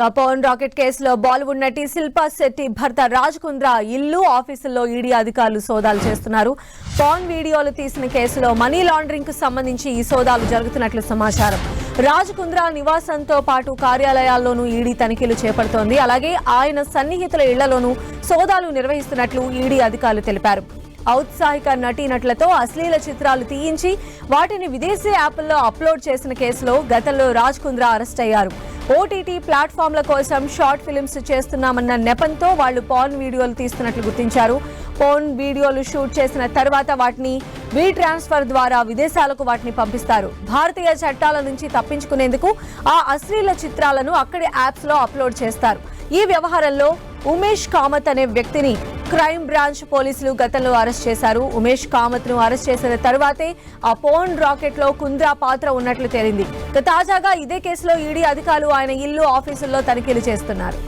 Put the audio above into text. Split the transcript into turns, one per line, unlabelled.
Pawan rocket కేసులో బాలీవుడ్ నటి శిల్పా శెట్టి భర్త రాజ్ కుంద్రా ఇల్లు ఆఫీసుల్లో ఈడీ అధికారులు సోదాలు చేస్తున్నారు. పవన్ వీడియోలు తీసిన కేసులో మనీ లాండరింగ్కు సంబంధించి ఈ సోదాలు జరుగుతున్నట్లు సమాచారం. రాజ్ కుంద్రా నివాసంతో పాటు కార్యాలయాల్లోనూ ఈడీ తనిఖీలు చేపడుతోంది. అలాగే ఆయన సన్నిహితుల ఇళ్ళలోనూ సోదాలు నిర్వహిస్తున్నట్లు ఈడీ అధికారులు తెలిపారు. ఔత్సాహిక నటీనటులతో అశ్లీల చిత్రాలు తీయించి వాటిని విదేశీ యాప్ల్లో అప్లోడ్ చేసిన కేసులో గతంలో రాజ్ కుంద్రా అరెస్ట్ అయ్యారు. ఓటీటీ ప్లాట్ఫామ్ల కోసం షార్ట్ ఫిలిమ్స్ చేస్తున్నామన్న నెపంతో వాళ్ళు పాన్ వీడియోలు తీస్తున్నట్లు గుర్తించారు. పోన్ వీడియోలు షూట్ చేసిన తర్వాత వాటిని వీ ట్రాన్స్ఫర్ ద్వారా విదేశాలకు వాటిని పంపిస్తారు. భారతీయ చట్టాల నుంచి తప్పించుకునేందుకు ఆ అశ్లీల చిత్రాలను అక్కడి యాప్స్లో అప్లోడ్ చేస్తారు. ఈ వ్యవహారంలో ఉమేష్ కామత్ అనే వ్యక్తిని క్రైమ్ బ్రాంచ్ పోలీసులు గతంలో అరెస్ట్ చేశారు. ఉమేష్ కామత్ను అరెస్ట్ చేసిన తర్వాతే ఆ పోన్ రాకెట్లో కుంద్రా పాత్ర ఉన్నట్లు తేలింది. తాజాగా ఇదే కేసులో ఈడీ అధికారులు ఆయన ఇల్లు ఆఫీసుల్లో తనిఖీలు చేస్తున్నారు.